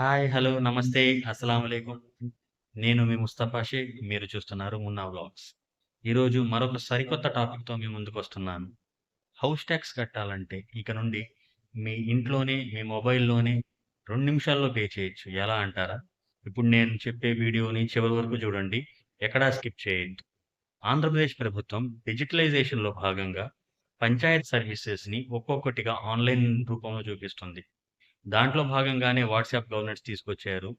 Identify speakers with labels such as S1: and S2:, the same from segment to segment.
S1: Hi. Hello. నమస్తే. అస్సలాము అలైకుం. నేను మీ ముస్తఫా షేక్. మీరు చూస్తున్నారు మున్నా వ్లాగ్స్. ఈరోజు మరొక సరికొత్త టాపిక్‌తో మీ ముందుకొస్తున్నాను. హౌస్ ట్యాక్స్ కట్టాలంటే ఇక నుండి మీ ఇంట్లోనే, మీ మొబైల్‌లోనే 2 నిమిషాల్లో పే చేయొచ్చు. ఎలా అంటారా? ఇప్పుడు నేను చెప్పే వీడియోని చివరి వరకు చూడండి. ఎక్కడా స్కిప్ చేయొద్దు. ఆంధ్రప్రదేశ్ ప్రభుత్వం డిజిటలైజేషన్‌లో భాగంగా పంచాయత్ సర్వీసెస్‌ని ఒక్కొక్కటిగా ఆన్‌లైన్ రూపంలో చూపిస్తుంది. దాంట్లో భాగంగానే వాట్సాప్ గవర్నెన్స్ తీసుకొచ్చారు.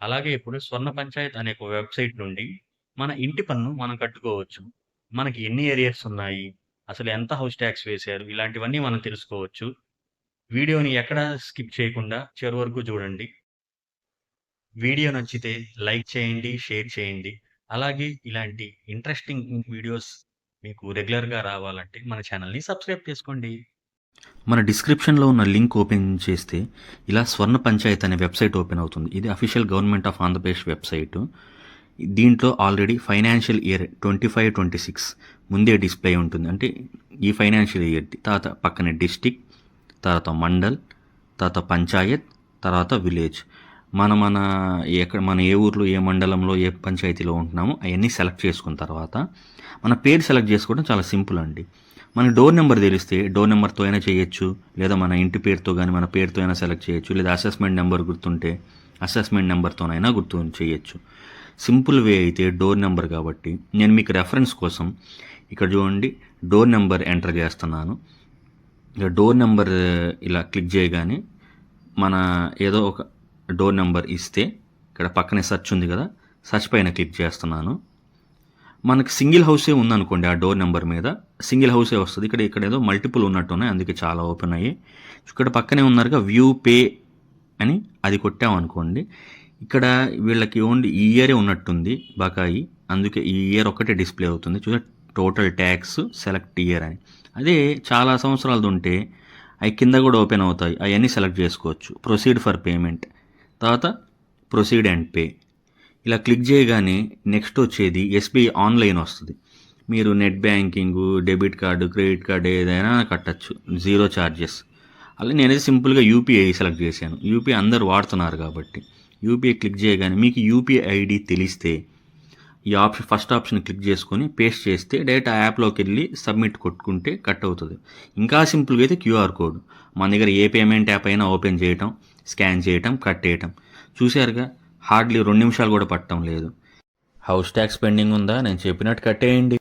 S1: అలాగే ఇప్పుడు స్వర్ణ పంచాయత్ అనే ఒక వెబ్‌సైట్ నుండి మన ఇంటి పన్ను మనం కట్టుకోవచ్చు. మనకి ఎన్ని ఏరియాస్ ఉన్నాయి? అసలు ఎంత హౌస్ ట్యాక్స్ వేశారు? ఇలాంటివన్నీ మనం తెలుసుకోవచ్చు. వీడియోని ఎక్కడా స్కిప్ చేయకుండా చివరి వరకు చూడండి. వీడియో నచ్చితే లైక్ చేయండి, షేర్ చేయండి. అలాగే ఇలాంటి ఇంట్రెస్టింగ్ వీడియోస్ మీకు రెగ్యులర్‌గా రావాలంటే మన ఛానల్ని సబ్స్క్రైబ్ చేసుకోండి.
S2: మన డిస్క్రిప్షన్‌లో ఉన్న లింక్ ఓపెన్ చేస్తే ఇలా స్వర్ణ పంచాయత్ అనే వెబ్‌సైట్ ఓపెన్ అవుతుంది. ఇది official government of Andhra Pradesh website. దీంట్లో ఆల్రెడీ ఫైనాన్షియల్ ఇయర్ 25, 26 ముందే డిస్‌ప్లే ఉంటుంది. అంటే ఈ ఫైనాన్షియల్ ఇయర్‌ది. తర్వాత పక్కనే డిస్టిక్ తర్వాత మండల్, తర్వాత పంచాయత్, తర్వాత విలేజ్. మన మన ఎక్కడ మన ఏ ఊర్లో, ఏ మండలంలో, ఏ పంచాయతీలో ఉంటున్నామో అవన్నీ సెలెక్ట్ చేసుకున్న తర్వాత మన పేరు సెలెక్ట్ చేసుకోవడం చాలా సింపుల్ అండి. మనకి డోర్ నెంబర్ తెలిస్తే డోర్ నెంబర్‌తో అయినా చేయొచ్చు. లేదా మన ఇంటి పేరుతో కానీ మన పేరుతో అయినా సెలెక్ట్ చేయొచ్చు. లేదా అసెస్మెంట్ నెంబర్ గుర్తుంటే అసెస్మెంట్ నెంబర్‌తోనైనా గుర్తు చేయొచ్చు. సింపుల్ వే అయితే డోర్ నెంబర్ కాబట్టి నేను మీకు రెఫరెన్స్ కోసం ఇక్కడ చూడండి డోర్ నెంబర్ ఎంటర్ చేస్తున్నాను. డోర్ నెంబర్ ఇలా క్లిక్ చేయగానే మన ఏదో ఒక డోర్ నెంబర్ ఇస్తే ఇక్కడ పక్కనే సర్చ్ ఉంది కదా! సర్చ్ పైన క్లిక్ చేస్తున్నాను. మనకి సింగిల్ హౌసే ఉందనుకోండి ఆ డోర్ నెంబర్ మీద సింగిల్ హౌసే వస్తుంది ఇక్కడ ఇక్కడ ఏదో మల్టిపుల్ ఉన్నట్టున్నాయి. అందుకే చాలా ఓపెన్ అయ్యాయి. ఇక్కడ పక్కనే ఉన్నారుగా వ్యూ పే అని అది కొట్టామనుకోండి. ఇక్కడ వీళ్ళకి ఓన్లీ ఈ ఇయరే ఉన్నట్టుంది బకాయి. అందుకే ఈ ఇయర్ ఒక్కటే డిస్‌ప్లే అవుతుంది. చూసా టోటల్ ట్యాక్స్ సెలెక్ట్ ఇయర్ అని. అదే చాలా సంవత్సరాలది ఉంటే అవి కింద కూడా ఓపెన్ అవుతాయి. అవన్నీ సెలెక్ట్ చేసుకోవచ్చు. Proceed for payment. తర్వాత ప్రొసీడ్ అండ్ పే. ఇలా క్లిక్ చేయగానే నెక్స్ట్ వచ్చేది ఎస్‌బీఐ ఆన్‌లైన్ వస్తుంది మీరు net banking debit card credit card ఏదైనా కట్టచ్చు జీరో చార్జెస్. అలా నేనైతే సింపుల్‌గా యూపీఐ సెలెక్ట్ చేశాను. యూపీఐ అందరు వాడుతున్నారు కాబట్టి. యూపీఐ క్లిక్ చేయగానే మీకు యూపీఐ ఐడి తెలిస్తే ఈ ఆప్షన్ ఫస్ట్ ఆప్షన్ క్లిక్ చేసుకొని పేస్ట్ చేస్తే డైరెక్ట్ ఆ యాప్‌లోకి వెళ్ళి సబ్మిట్ కొట్టుకుంటే కట్ అవుతుంది ఇంకా సింపుల్‌గా అయితే క్యూఆర్ కోడ్. మన దగ్గర ఏ పేమెంట్ యాప్ అయినా ఓపెన్ చేయటం, స్కాన్ చేయటం, కట్ చేయటం చూసారుగా హార్డ్‌లీ రెండు నిమిషాలు కూడా పట్టడం లేదు. హౌస్ ట్యాక్స్ పెండింగ్ ఉందా? నేను చెప్పినట్టు కట్టేయండి.